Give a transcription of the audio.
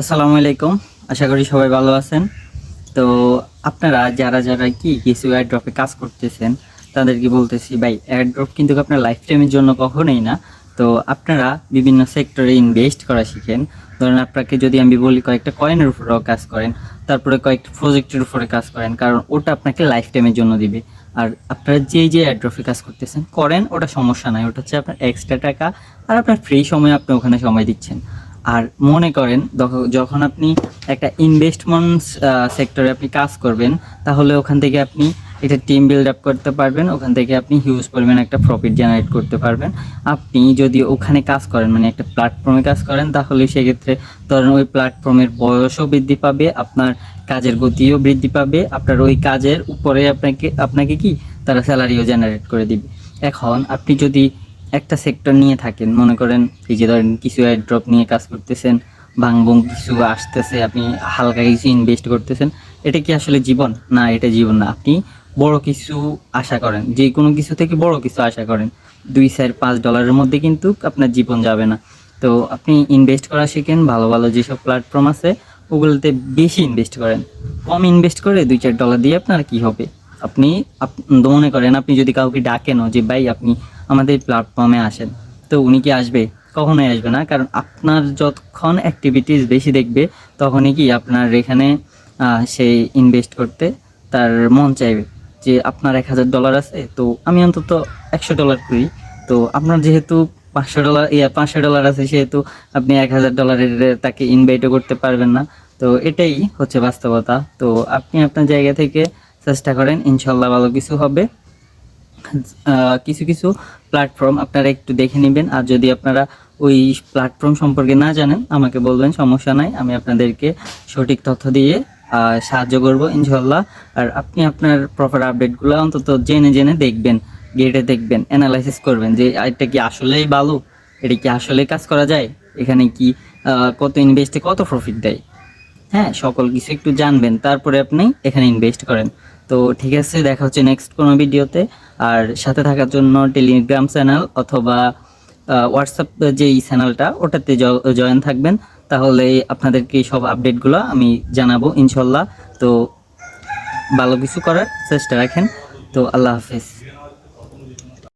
আসসালামু আলাইকুম। আশা করি সবাই ভালো আছেন। তো আপনারা যারা যারা কি কিছু এয়ারড্রপে কাজ করতেছেন, তাদেরকে বলতেছি, ভাই এয়ারড্রপ কিন্তু আপনার লাইফ টাইমের জন্য কখনোই না। তো আপনারা বিভিন্ন সেক্টরে ইনভেস্ট করা শিখেন। ধরেন আপনাকে যদি আমি বলি কয়েকটা কয়েনের উপরেও কাজ করেন, তারপরে কয়েকটা প্রজেক্টের উপরে কাজ করেন, কারণ ওটা আপনাকে লাইফ টাইমের জন্য দিবে। আর আপনারা যে যে এয়ারড্রপে কাজ করতেছেন, করেন, ওটা সমস্যা নাই। ওটা হচ্ছে আপনার এক্সট্রা টাকা, আর আপনার ফ্রি সময় আপনি ওখানে সময় দিচ্ছেন। আর মনে করেন যখন আপনি একটা ইনভেস্টমেন্ট সেক্টরে আপনি কাজ করবেন, তাহলে ওখান থেকে আপনি একটা টিম বিল্ড আপ করতে পারবেন, ওখান থেকে আপনি হিউজ পরিমাণ একটা প্রফিট জেনারেট করতে পারবেন। আপনি যদি ওখানে কাজ করেন মানে একটা প্ল্যাটফর্মে কাজ করেন, তাহলে সেক্ষেত্রে ধরেন ওই প্ল্যাটফর্মের বয়সও বৃদ্ধি পাবে, আপনার কাজের গতিও বৃদ্ধি পাবে, আপনার ওই কাজের উপরে আপনাকে আপনাকে কি? তারা স্যালারিও জেনারেট করে দিবে। এখন আপনি যদি একটা সেক্টর নিয়ে থাকেন। মনে করেন এই যে ধরেন কিছু ড্রপ নিয়ে কাজ করতেছেন, ভাঙবুং কিছু আসতেছে, আপনি হালকা কিছু ইনভেস্ট করতেছেন, এটা কি আসলে জীবন? না, এটা জীবন না। আপনি বড় কিছু আশা করেন। যে কোনো কিছু থেকে বড় কিছু আশা করেন। দুই, চার, পাঁচ ডলারের মধ্যে কিন্তু আপনার জীবন যাবে না। তো আপনি ইনভেস্ট করা শিখেন, ভালো ভালো যেসব প্ল্যাটফর্ম আছে, ওগুলোতে বেশি ইনভেস্ট করেন। কম ইনভেস্ট করে দুই, চার ডলার দিয়ে আপনার কি হবে? আপনি, আপ- মনে করেন আপনি যদি কাউকে ডাকেনও যে, ভাই, আপনি আমাদের প্ল্যাটফর্মে আসেন। তো উনি কি আসবে? কখনোই আসবে না, কারণ আপনার যতক্ষণ অ্যাক্টিভিটিস বেশি দেখবে, তখনই কি আপনার এখানে সেই ইনভেস্ট করতে তার মন চাইবে যে আপনার এক হাজার ডলার আছে, তো আমি অন্তত একশো ডলার করি। তো আপনার যেহেতু পাঁচশো ডলার ইয়া, পাঁচশো ডলার আছে, সেহেতু আপনি এক হাজার ডলারের তাকে ইনভাইটও করতে পারবেন না। তো এটাই হচ্ছে বাস্তবতা। তো আপনি আপনার জায়গা থেকে চেষ্টা করেন, ইনশাল্লাহ ভালো কিছু হবে। কিছু কিছু প্ল্যাটফর্ম আপনারা একটু দেখে নেবেন। আর যদি আপনারা ওই প্ল্যাটফর্ম সম্পর্কে না জানেন, আমাকে বলবেন, সমস্যা নাই, আমি আপনাদেরকে সঠিক তথ্য দিয়ে সাহায্য করব ইনশাল্লাহ আর আপনি আপনার প্রপার আপডেটগুলো অন্তত জেনে জেনে দেখবেন, গেটে দেখবেন অ্যানালাইসিস করবেন যে এটা কি আসলেই ভালো? এটা কি আসলে কাজ করা যায়? এখানে কি কত ইনভেস্টে কত প্রফিট দেয়? হ্যাঁ সকল কিছু একটু জানবেন, তারপরে আপনি এখানে ইনভেস্ট করেন। তো ঠিক আছে, দেখা হচ্ছে নেক্সট কোনো ভিডিওতে আর সাথে থাকার জন্য টেলিগ্রাম চ্যানেল অথবা হোয়াটসঅ্যাপ যে চ্যানেলটা ওটাতে জয়েন থাকবেন। তাহলে আপনাদেরকে সব আপডেটগুলো আমি জানাব, ইনশাল্লাহ। তো ভালো কিছু করার চেষ্টা রাখেন। তো আল্লাহ হাফেজ।